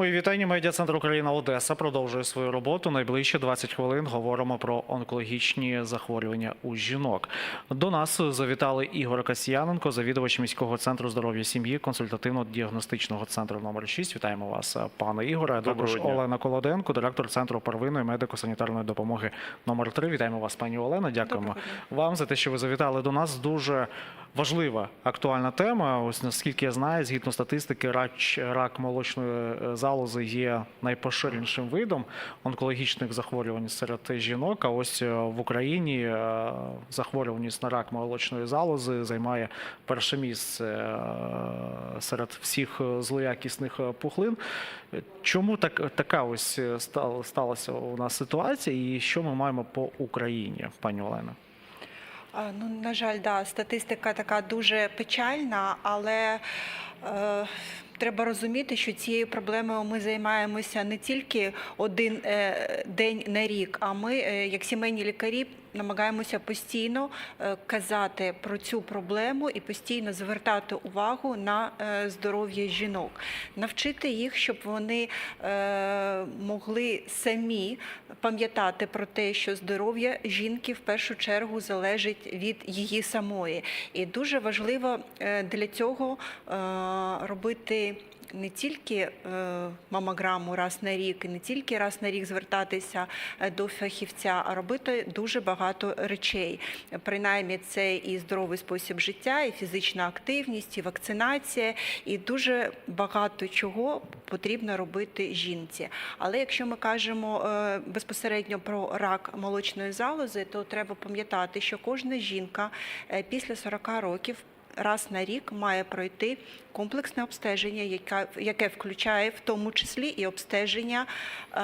Мої вітання. Медіа центр Україна Одеса продовжує свою роботу. Найближче 20 хвилин говоримо про онкологічні захворювання у жінок. До нас завітали Ігор Касьяненко, завідувач міського центру здоров'я сім'ї, консультативно-діагностичного центру номер 6. Вітаємо вас, пане Ігоре. А Також дня. Олена Колоденко, директор центру первинної медико-санітарної допомоги номер 3. Вітаємо вас, пані Олена. Дякуємо Доброго вам за те, що ви завітали до нас. Дуже важлива актуальна тема. Ось наскільки я знаю, згідно статистики, рак, рак молочної е, залози є найпоширенішим видом онкологічних захворювань серед жінок. А ось е, в Україні е, захворюваність на рак молочної залози займає перше місце серед всіх злоякісних пухлин. Чому так така ось сталася у нас ситуація, і що ми маємо по Україні, пані Олена? Ну, на жаль, да, статистика така дуже печальна, але е, треба розуміти, що цією проблемою ми займаємося не тільки один е, день на рік, а ми, е, як сімейні лікарі, намагаємося постійно е, казати про цю проблему і постійно звертати увагу на здоров'я жінок, навчити їх, щоб вони могли самі пам'ятати про те, що здоров'я жінки в першу чергу залежить від її самої. І дуже важливо для цього е, Не тільки е, мамограму раз на рік, не тільки раз на рік звертатися е, до фахівця, а робити дуже багато речей. Принаймні, це і здоровий спосіб життя, і фізична активність, і вакцинація, і дуже багато чого потрібно робити жінці. Але якщо ми кажемо е, безпосередньо про рак молочної залози, то треба пам'ятати, що кожна жінка після 40 років. Раз на рік має пройти комплексне обстеження, яке, включає в тому числі і обстеження е,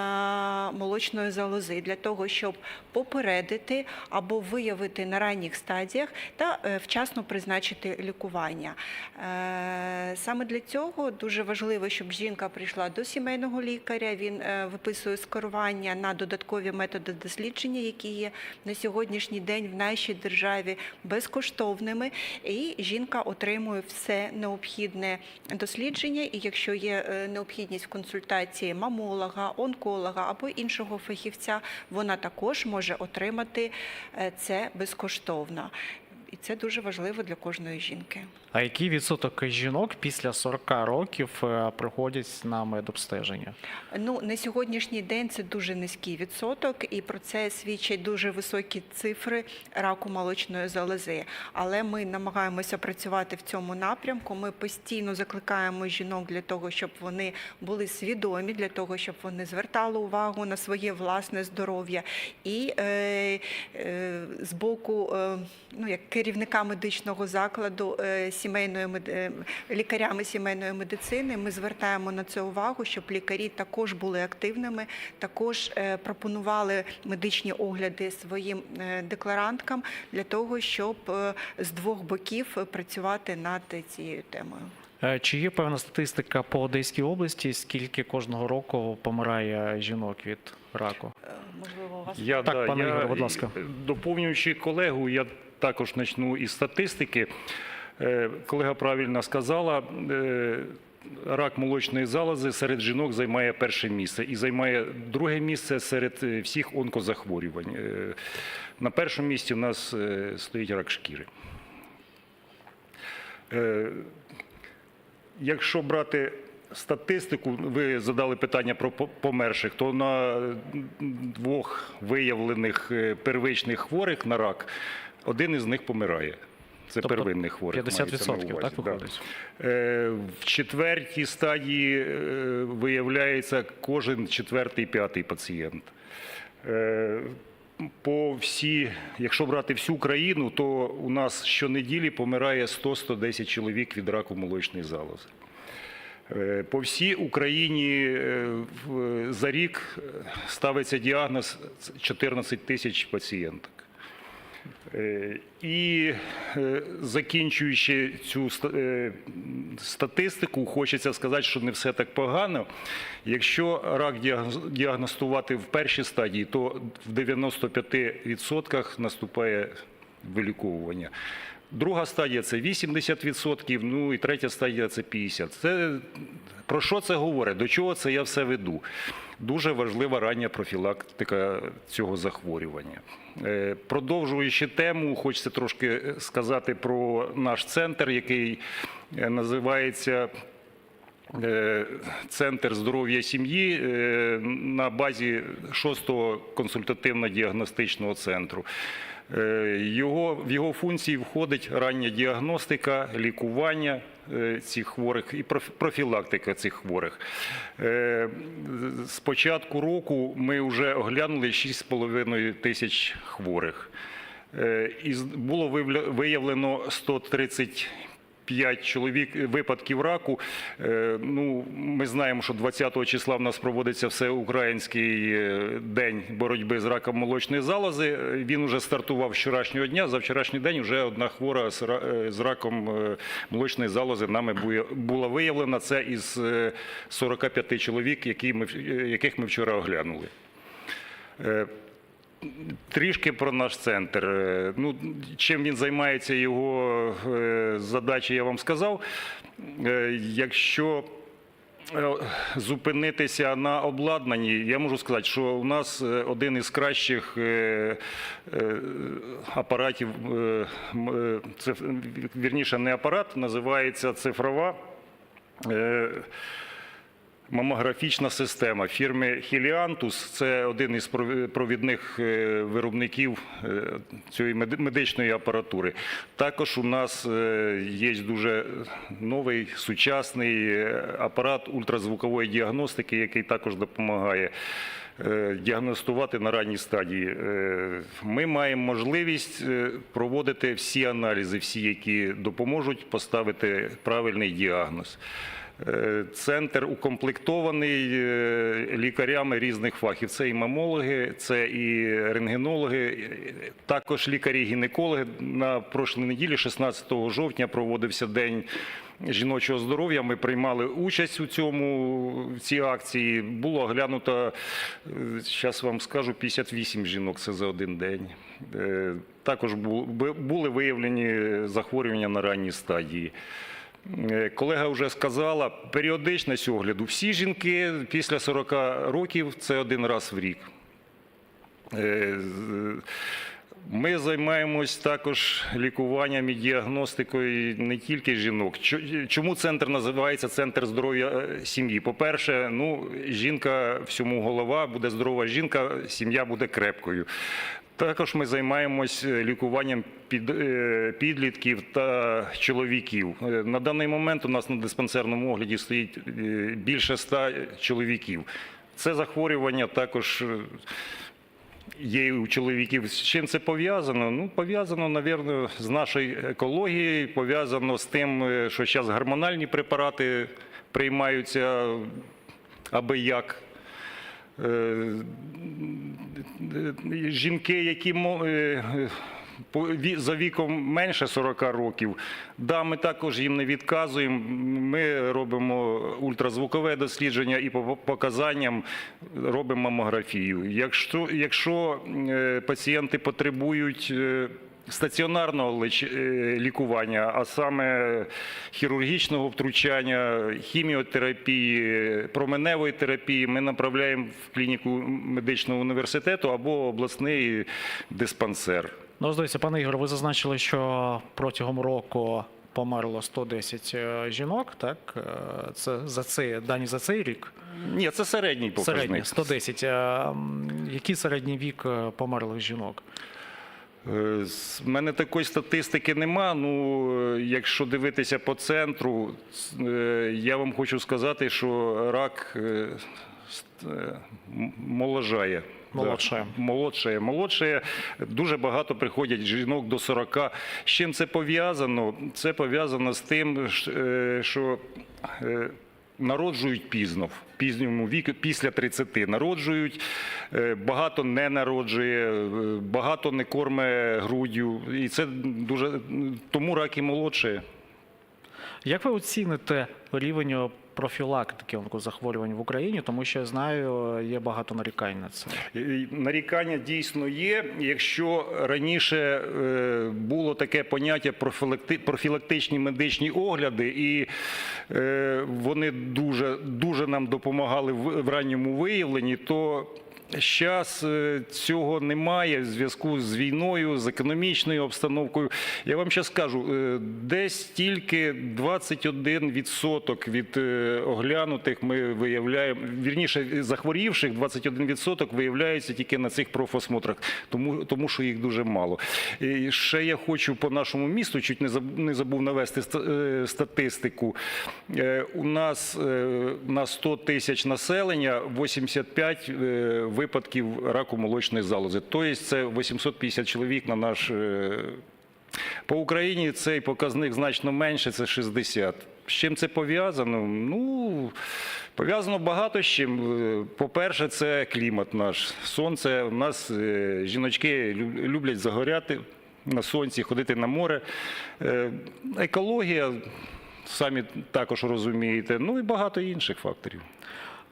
молочної залози для того, щоб попередити або виявити на ранніх стадіях та е, вчасно призначити лікування. Е, саме для цього дуже важливо, щоб жінка прийшла до сімейного лікаря. Він виписує скерування на додаткові методи дослідження, які є на сьогоднішній день в нашій державі безкоштовними. І жінка отримує все необхідне дослідження. І якщо є е, необхідність консультації мамолога, онколога або іншого фахівця, вона також може отримати е, це безкоштовно. І це дуже важливо для кожної жінки. А який відсоток жінок після 40 років е, приходять на медобстеження? Ну на сьогоднішній день це дуже низький відсоток, і про це свідчать дуже високі цифри раку молочної залози. Але ми намагаємося працювати в цьому напрямку. Ми постійно закликаємо жінок для того, щоб вони були свідомі, для того, щоб вони звертали увагу на своє власне здоров'я. І е, е, з боку е, ну, як керівника медичного закладу е, сімейної е, лікарями сімейної медицини ми звертаємо на це увагу, щоб лікарі також були активними, також е, пропонували медичні огляди своїм декларанткам для того, щоб з двох боків працювати над цією темою. Чи є певна статистика по Одеській області, скільки кожного року помирає жінок від раку? Можливо, у вас Я, Так, да, пане я, Ігоре, будь ласка. Доповнюючи колегу, я також почну із статистики. Е, Колега правильно сказала. е, Рак молочної залози серед жінок займає перше місце і займає друге місце серед е, всіх онкозахворювань. На першому місці у нас стоїть рак шкіри. Якщо брати статистику, ви задали питання про померших, то на двох виявлених первичних хворих на рак один із них помирає. Це Тобто первинних хворих. 50% мається на увазі, так да. виходить? Е, В четвертій стадії е, виявляється кожен четвертий, п'ятий пацієнт. Е, По всі, якщо брати всю країну, то у нас щонеділі помирає 100-110 чоловік від раку молочної залози. По всій Україні за рік ставиться діагноз 14 тисяч пацієнток. Е, І е, закінчуючи цю е, статистику, хочеться сказати, що не все так погано. Якщо рак діагностувати в першій стадії, то в 95% наступає виліковування. Друга стадія це 80%, ну і третя стадія це 50%. Це Про що це говорить? До чого це я все веду? Дуже важлива рання профілактика цього захворювання. Е, Продовжуючи тему, хочеться трошки сказати про наш центр, який е, називається Е, Центр здоров'я сім'ї е, на базі 6-го консультативно-діагностичного центру. Е, Його, в його функції входить рання діагностика, лікування е, цих хворих і проф- профілактика цих хворих. Е, З початку року ми вже оглянули 6,5 тисяч хворих. І було виявлено 130 5 чоловік випадків раку. Е, Ну, ми знаємо, що 20 числа в нас проводиться всеукраїнський е, день боротьби з раком молочної залози. Е, Він уже стартував вчорашнього дня. За вчорашній день вже одна хвора з ра- е, з раком е, молочної залози нами була виявлена. Це із е, 45 чоловік, які ми, е, яких ми вчора оглянули. Трішки про наш центр. Е, Ну, чим він займається, його е, задачі я вам сказав. Е, Якщо зупинитися на обладнанні, я можу сказати, що у нас один із кращих апаратів, вірніше, не апарат, називається цифрова. Мамографічна система фірми Хіліантус це один із прові- провідних е, виробників е, цієї медичної апаратури. Також у нас е, є дуже новий сучасний апарат ультразвукової діагностики, який також допомагає діагностувати на ранній стадії. Ми маємо можливість проводити всі аналізи, всі, які допоможуть поставити правильний діагноз. Е, Центр укомплектований е, лікарями різних фахів. Це і мамологи, це і рентгенологи, е, також лікарі-гінекологи. На прошлій неділі, 16 жовтня, проводився день жіночого здоров'я. Ми приймали участь у цьому в цій акції. Було оглянуто, зараз вам скажу, 58 жінок. Це за один день. Також бу- бу- були виявлені захворювання на ранній стадії. Е, Колега вже сказала, періодичність огляду. Всі жінки після 40 років це один раз в рік. Е, Ми займаємось також лікуванням і діагностикою не тільки жінок. Чому центр називається Центр здоров'я е, сім'ї? По-перше, ну, жінка всьому голова, буде здорова жінка, сім'я буде крепкою. Також ми займаємось е, лікуванням під, е, підлітків та чоловіків. Е, На даний момент у нас на диспансерному огляді стоїть більше ста чоловіків. Це захворювання також. Є у чоловіків. З чим це пов'язано? Ну, пов'язано, напевно, з нашою екологією, пов'язано з тим, що зараз гормональні препарати приймаються аби як. Е, Жінки, які е, за віком менше 40 років, да, ми також їм не відказуємо. Ми робимо ультразвукове дослідження і по показанням робимо мамографію. Якщо, якщо е, пацієнти потребують стаціонарного е, лікування, а саме хірургічного втручання, хіміотерапії, променевої терапії, ми направляємо в клініку медичного університету або обласний диспансер. Ну, здається, пане Ігор, ви зазначили, що протягом року померло 110 е, жінок, так? Е, Це за цей, дані за цей рік? Ні, це середній показник. Середній, 110. Е, Який середній вік померлих жінок? Е, З мене такої статистики нема. Ну, е, якщо дивитися по центру, е, я вам хочу сказати, що рак моложає. Молодшає. Да, молодшає. Молодшає. Дуже багато приходять жінок до 40. З чим це пов'язано? Це пов'язано з тим, що народжують пізно, в пізньому віку, після 30 народжують, е, багато не народжує, е, багато не корме груддю. І це дуже тому рак і молодше. Як ви оціните рівень профілактики онкозахворювань в Україні, тому що я знаю, є багато нарікань на це. Нарікання дійсно є. Якщо раніше е, було таке поняття профілакти- профілактичні медичні огляди, і е, вони дуже, дуже нам допомагали в ранньому виявленні, то Зараз цього немає в зв'язку з війною, з економічною обстановкою. Я вам ще скажу, е, десь тільки 21% від е, оглянутих ми виявляємо, вірніше захворівших, 21% виявляється тільки на цих профосмотрах, тому, тому що їх дуже мало. І ще я хочу по нашому місту, чуть не забув, не забув навести е, статистику. Е, У нас е, на 100 тисяч населення 85 е, випадків раку молочної залози. Тобто це 850 чоловік на наш. е, По Україні цей показник значно менше, це 60. З чим це пов'язано? Ну, пов'язано багато з чим. Е, По-перше, це клімат наш. Сонце. У нас е, жіночки люблять загоряти на сонці, ходити на море. Екологія, самі також розумієте. Ну і багато інших факторів.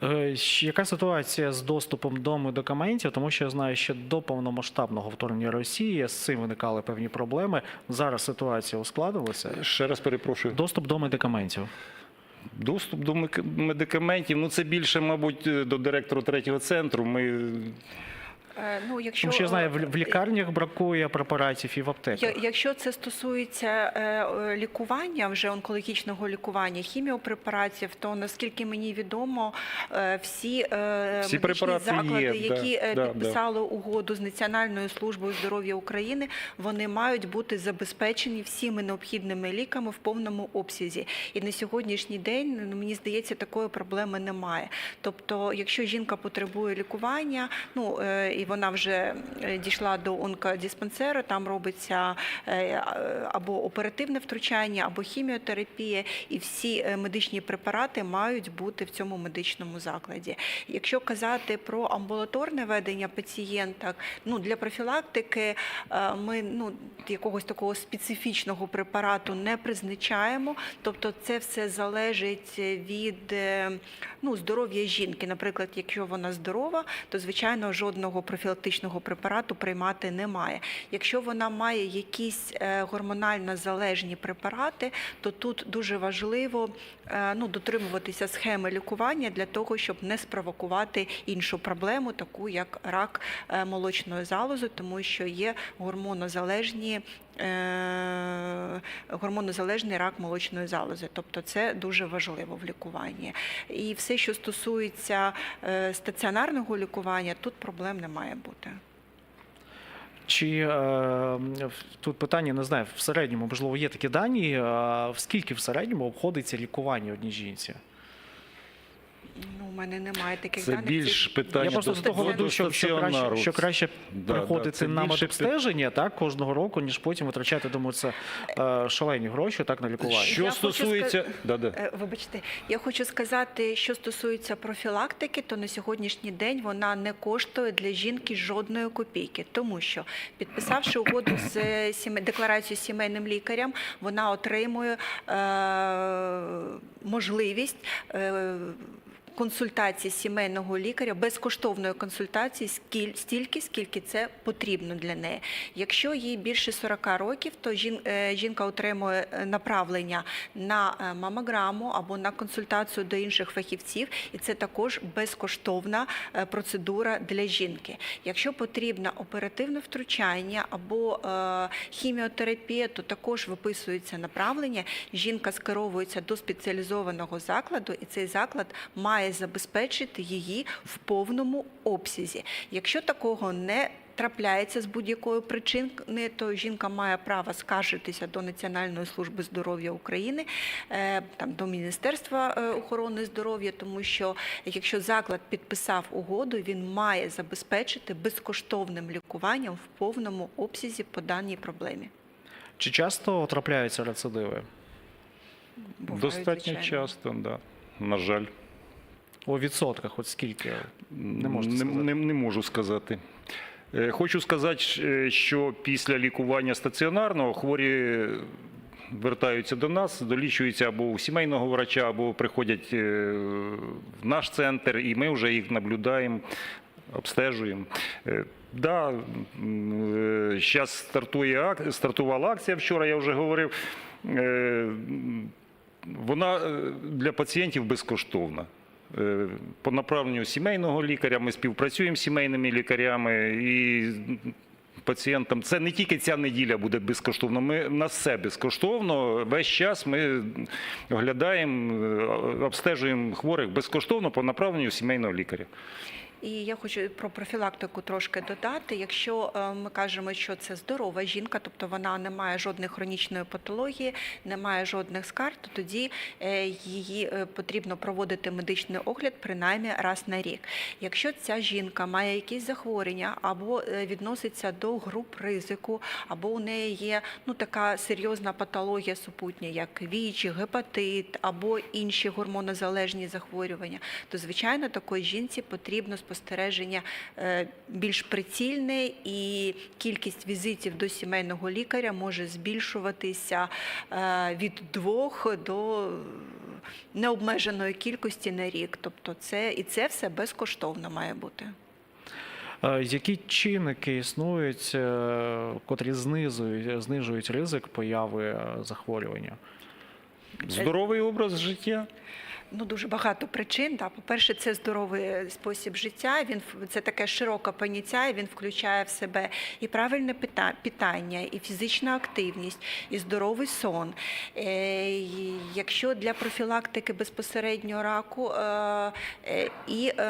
Е, Яка ситуація з доступом до медикаментів? Тому що я знаю, що до повномасштабного вторгнення Росії з цим виникали певні проблеми. Зараз ситуація ускладилася. Ще раз перепрошую. Доступ до медикаментів. Доступ до медикаментів, ну це більше, мабуть, до директора третього центру. Ми Е, Ну, якщо, Тому що я знаю, в е, лікарнях бракує препаратів і в аптеках. Якщо це стосується е, е, лікування, вже онкологічного лікування, хіміопрепаратів, то наскільки мені відомо, е, всі, е, препарати заклади, є, які е, да, да. підписали угоду з Національною службою здоров'я України, вони мають бути забезпечені всіми необхідними ліками в повному обсязі. І на сьогоднішній день ну, мені здається, такої проблеми немає. Тобто, якщо жінка потребує лікування, ну е, вона вже е, дійшла до онкодиспансеру, там робиться е, або оперативне втручання, або хіміотерапія, і всі е, медичні препарати мають бути в цьому медичному закладі. Якщо казати про амбулаторне ведення пацієнток, ну для профілактики ми ну якогось такого специфічного препарату не призначаємо. Тобто, це все залежить від ну, здоров'я жінки. Наприклад, якщо вона здорова, то звичайно жодного профілактичного препарату приймати немає. Якщо вона має якісь е, гормонально залежні препарати, то тут дуже важливо е, ну, дотримуватися схеми лікування для того, щоб не спровокувати іншу проблему, таку як рак е, молочної залози, тому що є гормонозалежні. Е, Гормонозалежний рак молочної залози, тобто це дуже важливо в лікуванні. І все, що стосується е, стаціонарного лікування, тут проблем не має бути. Чи е, тут питання не знаю, в середньому, можливо, є такі дані, скільки в середньому обходиться лікування одній жінці? Мене немає таких Це даних. більш питання Я просто до з того веду, що, що краще, стаціонару. що краще Да, приходити да, це на більше медобстеження так, кожного року, ніж потім витрачати, думаю, це е, шалені гроші так, на лікування. Що Я хочу стосується, ска- да, да. Е, Вибачте, я хочу сказати, що стосується профілактики, то на сьогоднішній день вона не коштує для жінки жодної копійки, тому що підписавши угоду з е, сіме- декларацією з сімейним лікарем, вона отримує е, можливість. Е, Консультації сімейного лікаря безкоштовної консультації стільки, скільки це потрібно для неї. Якщо їй більше 40 років, то е, жінка отримує е, направлення на е, мамограму або на консультацію до інших фахівців, і це також безкоштовна процедура для жінки. Якщо потрібно оперативне втручання або хіміотерапія, то також виписується направлення. Жінка скеровується до спеціалізованого закладу, і цей заклад має забезпечити її в повному обсязі. Якщо такого не Трапляється з будь-якої причини, то жінка має право скаржитися до Національної служби здоров'я України, е, там до Міністерства е, охорони здоров'я, тому що якщо заклад підписав угоду, він має забезпечити безкоштовним лікуванням в повному обсязі по даній проблемі. Чи часто трапляються рецидиви? Бувають, Достатньо звичайно. часто, да. на жаль. У відсотках, от скільки? Не можете не, сказати. не, не можу сказати. Е, Хочу сказати, е, що після лікування стаціонарного хворі вертаються до нас, долічуються або у сімейного врача, або приходять е, в наш центр, і ми вже їх наблюдаємо, обстежуємо. Да, зараз стартує стартувала акція. Вчора я вже говорив. Вона для пацієнтів безкоштовна. Е, По направленню сімейного лікаря ми співпрацюємо з сімейними лікарями і пацієнтам. Це не тільки ця неділя буде безкоштовно. Ми на все безкоштовно. Весь час ми оглядаємо, е, обстежуємо хворих безкоштовно по направленню сімейного лікаря. І я хочу про профілактику трошки додати. Якщо е, ми кажемо, що це здорова жінка, тобто вона не має жодної хронічної патології, не має жодних скарг, то тоді е, її е, потрібно проводити медичний огляд принаймні раз на рік. Якщо ця жінка має якісь захворювання або відноситься до груп ризику, або у неї є ну така серйозна патологія супутня, як ВІЧ, гепатит або інші гормонозалежні захворювання, то звичайно такої жінці потрібно спостереження е, більш прицільне і кількість візитів до сімейного лікаря може збільшуватися е, від двох до необмеженої кількості на рік. Тобто це і це все безкоштовно має бути. Е, Які чинники існують, котрі знизують, знижують ризик появи захворювання? Здоровий образ життя. Ну, дуже багато причин. Да. По-перше, це здоровий спосіб життя. Він це таке широке поняття, і він включає в себе і правильне питання, і фізична активність, і здоровий сон. Е, і Якщо для профілактики безпосередньо раку е, е, і е,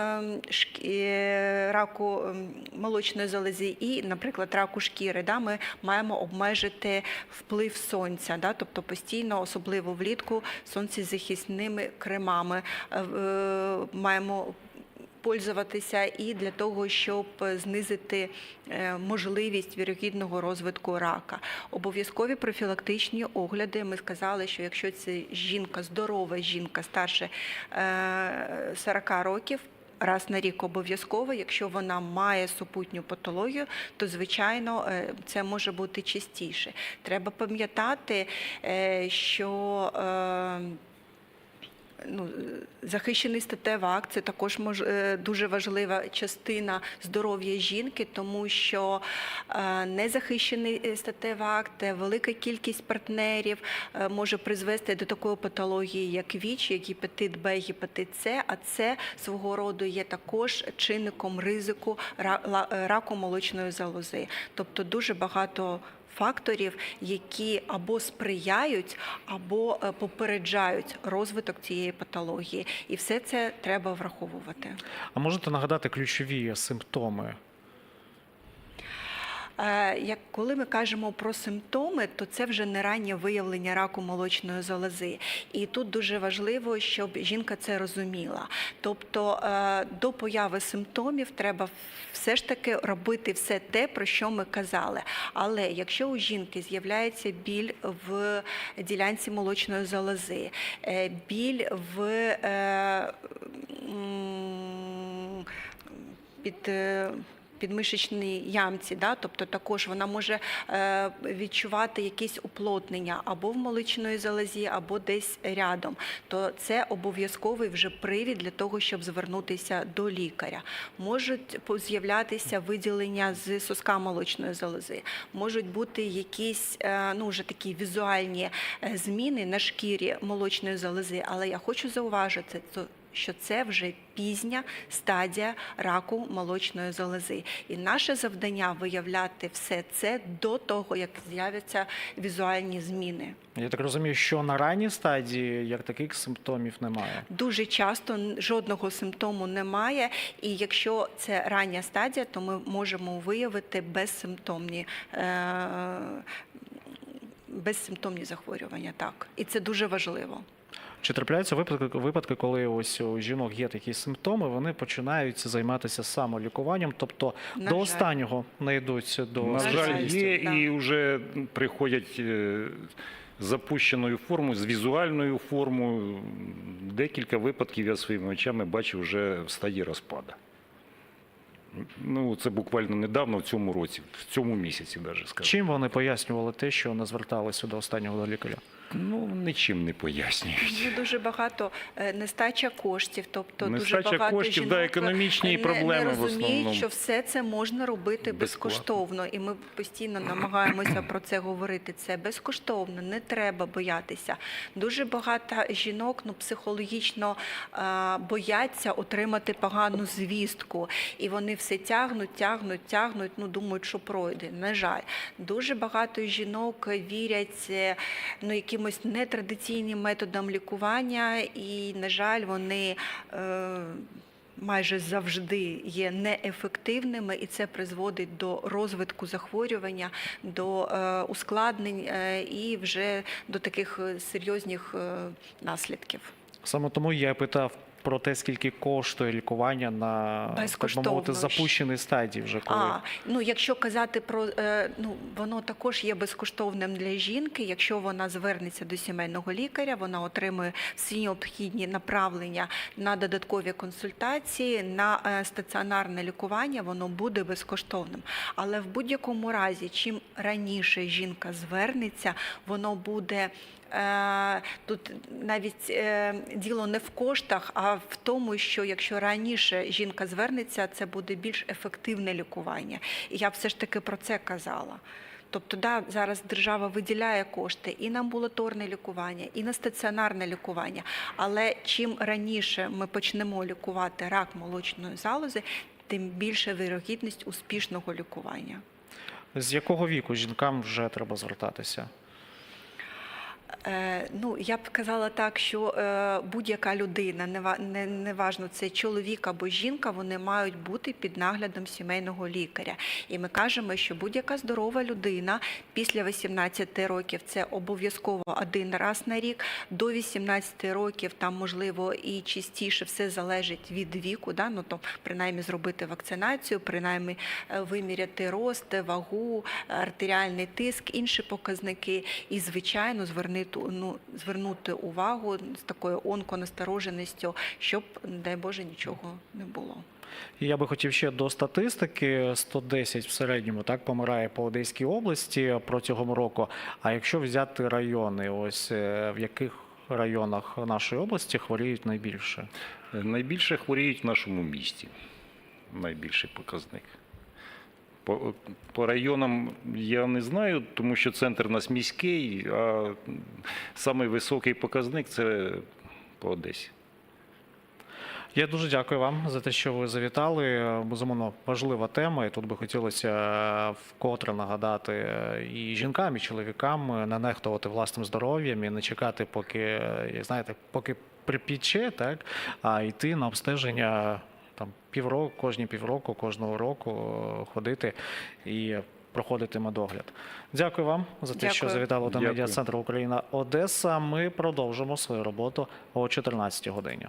шк- е, раку ем, молочної залози, і, наприклад, раку шкіри, да, ми маємо обмежити вплив сонця, да, тобто постійно, особливо влітку, сонцезахисними кремами е, е, маємо пользуватися і для того, щоб знизити е, можливість вірогідного розвитку рака. Обов'язкові профілактичні огляди. Ми сказали, що якщо це жінка, здорова жінка старше е, 40 років. Раз на рік обов'язково, якщо вона має супутню патологію, то звичайно це може бути частіше. Треба пам'ятати, що ну, захищений статевий акт це також мож, е, дуже важлива частина здоров'я жінки, тому що е, незахищений е, статевий акт, велика кількість партнерів може призвести до такої патології, як ВІЧ, як гепатит Б, гепатит С, а це свого роду є також чинником ризику раку молочної залози. Тобто дуже багато факторів, які або сприяють, або е, попереджають розвиток цієї патології, і все це треба враховувати. А можете нагадати ключові симптоми? Е, Як коли ми кажемо про симптоми, то це вже не раннє виявлення раку молочної залози. І тут дуже важливо, щоб жінка це розуміла. Тобто е, до появи симптомів треба все ж таки робити все те, про що ми казали. Але якщо у жінки з'являється біль в ділянці молочної залози, е, біль в під підмишечній ямці, да? тобто також вона може е, відчувати якісь уплотнення або в молочної залозі, або десь рядом. То це обов'язковий вже привід для того, щоб звернутися до лікаря. Можуть з'являтися виділення з соска молочної залози, можуть бути якісь е, ну, вже такі візуальні е, зміни на шкірі молочної залози, але я хочу зауважити, що це вже пізня стадія раку молочної залози. І наше завдання виявляти все це до того, як з'являться візуальні зміни. Я так розумію, що на ранній стадії як таких симптомів немає. Дуже часто жодного симптому немає, і якщо це рання стадія, то ми можемо виявити безсимптомні. Е- Безсимптомні захворювання, так, і це дуже важливо. Чи трапляються випадки, випадки, коли ось у жінок є такі симптоми, вони починають займатися самолікуванням, тобто На до жаль. останнього не йдуть до На жаль, є да. і вже приходять е, з запущеною формою, з візуальною формою. Декілька випадків я своїми очами бачив вже в стадії розпаду. Ну, це буквально недавно, в цьому році, в цьому місяці, навіть скажу. Чим вони пояснювали те, що не зверталися до останнього лікаря? Ну, нічим не пояснюють. Ну, дуже багато е, нестача коштів, тобто Нестача дуже багато коштів, жінок да, економічні не, проблеми не в розуміють, основному. що все це можна робити безкоштовно, і ми постійно намагаємося про це говорити. Це безкоштовно, не треба боятися. Дуже багато жінок ну психологічно е, бояться отримати погану звістку, і вони все тягнуть, тягнуть, тягнуть. Ну думають, що пройде. На жаль, дуже багато жінок вірять е, ну якимось нетрадиційним методам лікування, і на жаль, вони. Е, Майже завжди є неефективними, і це призводить до розвитку захворювання, до е, ускладнень е, і вже до таких серйозних наслідків. Саме тому я питав про те, скільки коштує лікування на так мовити запущеній стадії, вже коли А, ну якщо казати про е, ну воно також є безкоштовним для жінки. Якщо вона звернеться до сімейного лікаря, вона отримує всі необхідні направлення на додаткові консультації, на е, стаціонарне лікування, воно буде безкоштовним. Але в будь-якому разі, чим раніше жінка звернеться, воно буде. Е, Тут навіть е, діло не в коштах, а в тому, що якщо раніше жінка звернеться, це буде більш ефективне лікування. І я все ж таки про це казала. Тобто, да, зараз держава виділяє кошти і на амбулаторне лікування, і на стаціонарне лікування. Але чим раніше ми почнемо лікувати рак молочної залози, тим більше вирогідність успішного лікування. з якого віку жінкам вже треба звертатися? Е, ну, я б казала так, що е, будь-яка людина, нева- не, неважно це чоловік або жінка, вони мають бути під наглядом сімейного лікаря. І ми кажемо, що будь-яка здорова людина після 18 років це обов'язково один раз на рік. До 18 років там можливо і частіше все залежить від віку. Да? Ну то принаймні зробити вакцинацію, принаймні е, виміряти рост, вагу, артеріальний тиск, інші показники. І звичайно звернути ну звернути увагу з такою онконастороженістю, щоб дай Боже нічого не було. Я би хотів ще до статистики: 110 в середньому так помирає по Одеській області протягом року. А якщо взяти райони, ось е, в яких районах нашої області хворіють найбільше? Найбільше хворіють в нашому місті. Найбільший показник. По, по районам я не знаю, тому що центр у нас міський, а самий високий показник це по Одесі. Я дуже дякую вам за те, що ви завітали. Безумовно, важлива тема. І тут би хотілося е, вкотре нагадати е, і жінкам, і чоловікам е, не нехтувати власним здоров'ям і не чекати, поки знаєте, поки припіче, так а йти на обстеження там півроку, кожні півроку, кожного року е, ходити і. Проходити медогляд. Дякую вам за те, що завітало завітали до медіа центру Україна Одеса. Ми продовжимо свою роботу о 14 годині.